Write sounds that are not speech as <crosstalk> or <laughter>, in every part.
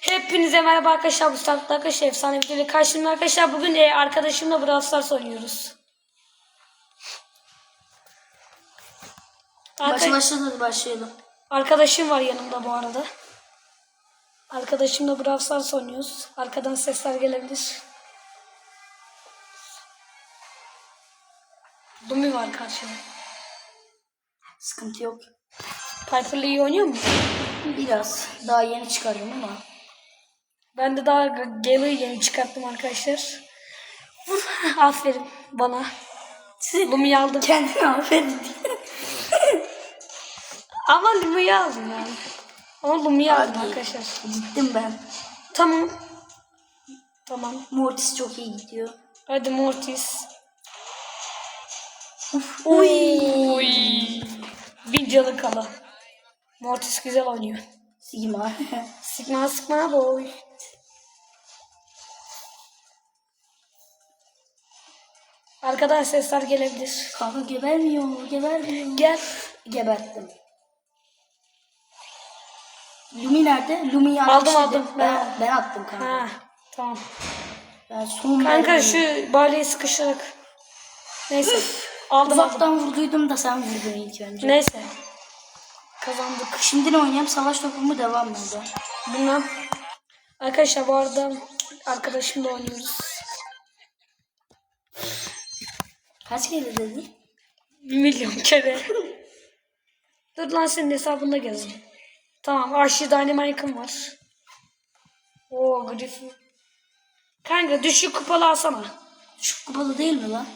Hepinize merhaba arkadaşlar. Bu saatte arkadaşlar efsane videoyla karşımda arkadaşlar. Bugün e, arkadaşımla Brawl Stars oynuyoruz. Arka- hadi başlayalım. Arkadaşım var yanımda bu arada. Arkadaşımla Brawl Stars oynuyoruz. Arkadan sesler gelebilir. Dumi var karşımda. Sıkıntı yok. Piper'la iyi oynuyor mu? Biraz. Daha yeni çıkarıyorum ama. Ben de daha Gale'ı yeni çıkarttım arkadaşlar. Aferin bana. Lumi'yi aldım. Kendini affedin. <laughs> Ama Lumi'yi aldım yani. Ama Lumi'yi aldım arkadaşlar. Gittim ben. Tamam. Tamam. Mortis çok iyi gidiyor. Hadi Mortis. Uf. Uy. Bin canı kala. Mortis güzel oynuyor. Sigma. <laughs> Sıkma sıkma boy. Arkadan sesler gelebilir. Kanka gebermiyor. Gebermiyor. Gel. Geberttim. Lumi nerede? Lumi'yi Aldım, aldım. Ben, ben attım kanka. Ha tamam. Ben son Kanka şu balyeyi sıkışarak. Neyse. Aldım aldım. Uzaktan vurduydum da sen vurdun ilk önce. Neyse. Kazandık. Şimdi ne oynayayım? Savaş topu mu devam mı? Bilmem. Arkadaşlar bu arada arkadaşımla oynuyoruz. Kaç kere dedi? Bir milyon kere. Dur lan senin hesabında gezin. Tamam Archie Dynamite'ım var. Oo Griffin. Kanka düşük kupalı alsana. Şu kupalı değil mi lan?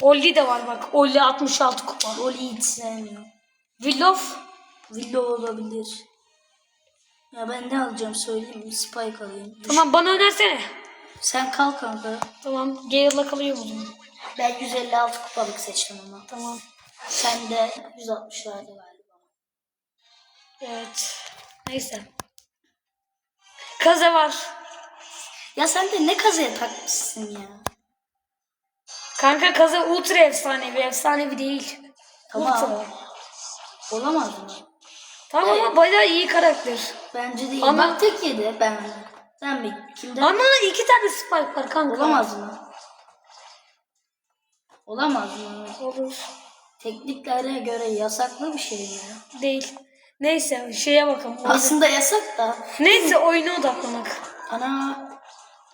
Olli de var bak. Olli 66 kupa. Rolü hiç sevmiyorum. Willow. Willow olabilir. Ya ben ne alacağım söyleyeyim mi? Spike alayım. Düş- Tamam bana önersene. Sen kal kanka. Tamam Gale'la kalıyor mu? Ben 156 kupalık seçtim ama. Tamam. Sen de 160'larda galiba. Evet. Neyse. Kaze var. Ya sen de ne kazaya takmışsın ya? Kanka Kaze ultra efsanevi. Efsanevi değil. Tamam. Ultra. Olamaz mı? Tamam ama bayağı iyi karakter. Bence değil. Ama- Bak tek yedi ben. Sen mi? Kimden? Ama iki tane spike var kanka. Olamaz mı? Olamaz mı? Olur. Tekniklere göre yasaklı bir şey mi? Değil. Neyse şeye bakalım. Oyuna- Aslında yasak da. Neyse oyuna odaklanak. Ana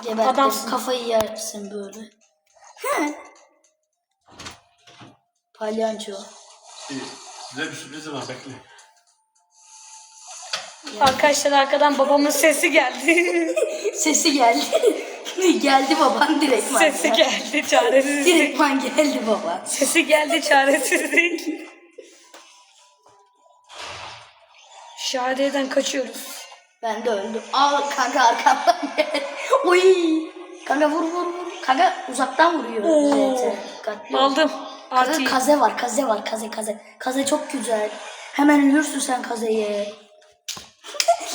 gebertim. Adamsın. Kafayı yersin böyle. He. Palyanço. İyi. Size bir sürprizim var bekle. Arkadaşlar arkadan babamın sesi geldi. <laughs> Sesi geldi. Geldi baban direktman. sesi geldi çaresizlik. Direktman geldi baba. Sesi geldi çaresizlik. Şahade'den kaçıyoruz. Ben de öldüm. Al kanka arkamdan gel. <laughs> Oy. Kanka vur vur vur. Kanka uzaktan vuruyor. Oo. Evet, dikkatli ol. Aldım. Kanka Artı kaze var kaze var kaze kaze. Kaze çok güzel. Hemen ölürsün sen kazeye.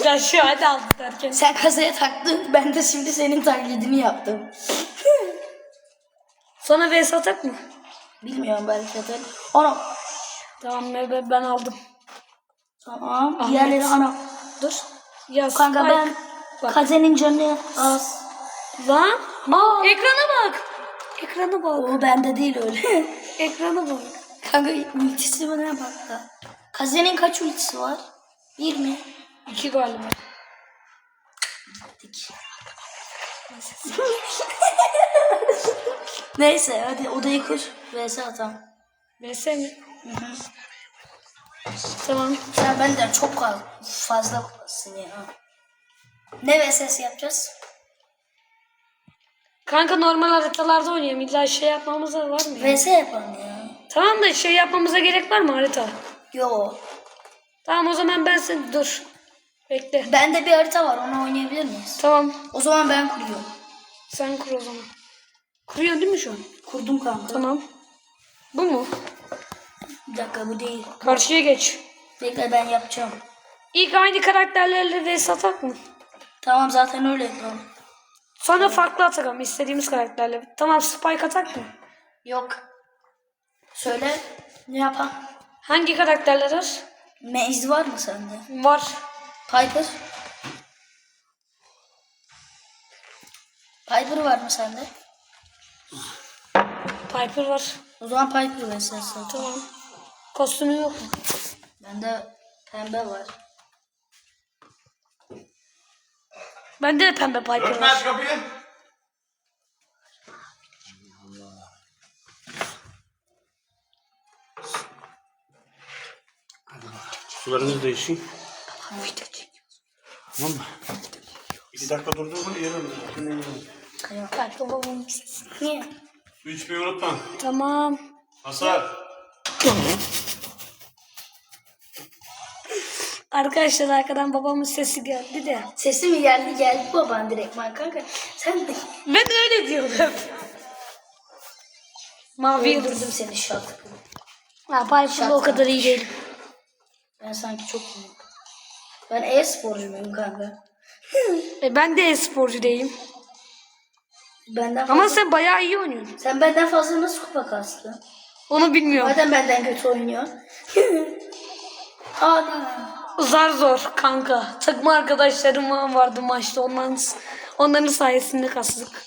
Ya şahade aldı derken. Sen kazaya taktın. Ben de şimdi senin taklidini yaptım. Sana vs atak mı? Bilmiyorum belki zaten. Ana. Tamam ben, ben aldım. Tamam. Ahmet. Diğerleri ana. Dur. Ya Kanka Spike. ben Bak. kazenin canı az. Lan. Aa. Ekrana bak. Ekrana bak. O bende değil öyle. <laughs> Ekrana bak. Kanka ultisi ne bak da. Kazenin kaç ultisi var? Bir mi? İki galiba. Dik. <laughs> Neyse hadi odayı kur. VS atam. vs mi? Tamam. Sen benden çok fazla, kupasın ya. Ne VS'si yapacağız? Kanka normal haritalarda oynayalım. İlla şey yapmamıza var mı? ya? VS yapalım ya. Tamam da şey yapmamıza gerek var mı harita? Yo. Tamam o zaman ben sen dur. Bekle. Bende bir harita var onu oynayabilir miyiz? Tamam. O zaman ben kuruyorum. Sen kur o zaman. Kuruyorsun değil mi şu an? Kurdum kanka. Tamam. Bu mu? Bir dakika bu değil. Karşıya geç. Bekle ben yapacağım. İlk aynı karakterlerle vs atak mı? Tamam zaten öyle yapalım. Sonra farklı atak ama istediğimiz karakterle. Tamam Spike atak mı? Yok. Söyle ne yapalım? Hangi karakterler var? Maze var mı sende? Var. Piper. Piper var mı sende? Piper var. O zaman Piper ve sen sen. Tamam. Kostümü yok mu? Bende pembe var. Bende de pembe Piper Örtme var. aç kapıyı. Sularınızı değişin. Tamam mı? İki dakika durdur bunu yerim. Babamın sesi. Niye? Su içmeyi unutma. Tamam. Hasar. Arkadaşlar arkadan babamın sesi geldi de. Sesi mi geldi geldi baban direktman kanka. Sen de Ben öyle diyorum hep. Mavi öldürdüm seni şak. Ha Piper'la o kadar iyi değilim. Ben sanki çok iyiyim. Ben e-sporcu muyum kanka? E, ben de e-sporcu değilim. Benden fazla... Ama sen bayağı iyi oynuyorsun. Sen benden fazla nasıl kupa kastın? Onu bilmiyorum. Madem benden kötü oynuyor. <laughs> Ana. Zar zor kanka. Takım arkadaşlarım vardı maçta. Onların, onların sayesinde kastık.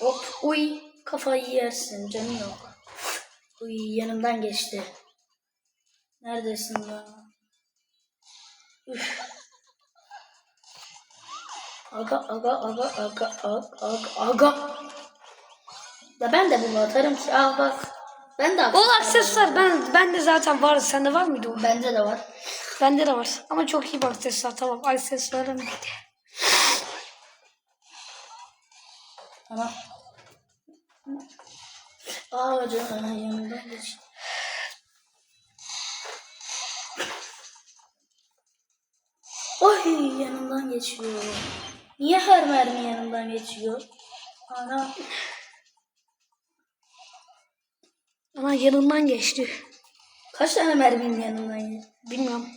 Hop uy kafayı yersin canım yok. Uy yanımdan geçti. Neredesin ya? Üf. Aga aga aga aga aga aga aga. Ya ben de bunu atarım ki al bak. Ben de O aksesuar ben ben de zaten vardı. Sende var mıydı o? Bende de var. Bende de var. Ama çok iyi bir aksesuar. Tamam aksesuarım gitti. Ana. Aa canım yanımdan geç. Oy yanımdan geçiyor. Niye her mermi yanımdan geçiyor? Ana. Ama yanından geçti. Kaç tane mermim yanımdan geçti? Bilmiyorum.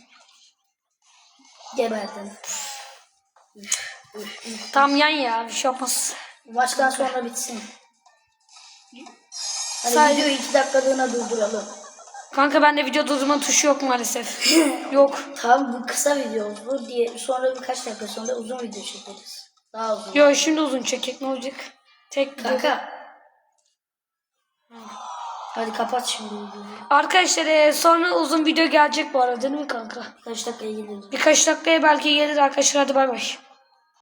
Geberdin. Tam yan ya bir şey olmaz. Maçtan sonra bitsin. Hadi Sadece- videoyu iki dakikalığına durduralım. Kanka bende video durdurma tuşu yok maalesef. <laughs> yok. Tamam bu kısa video bu diye sonra birkaç dakika sonra uzun video çekeriz. Daha uzun. Yo şimdi uzun çekek ne olacak? Tek video. Kanka. Hadi kapat şimdi videoyu. Arkadaşlar e, sonra uzun video gelecek bu arada değil mi kanka? Kaç dakikaya gidiyoruz? Birkaç dakikaya belki gelir arkadaşlar hadi bay bay.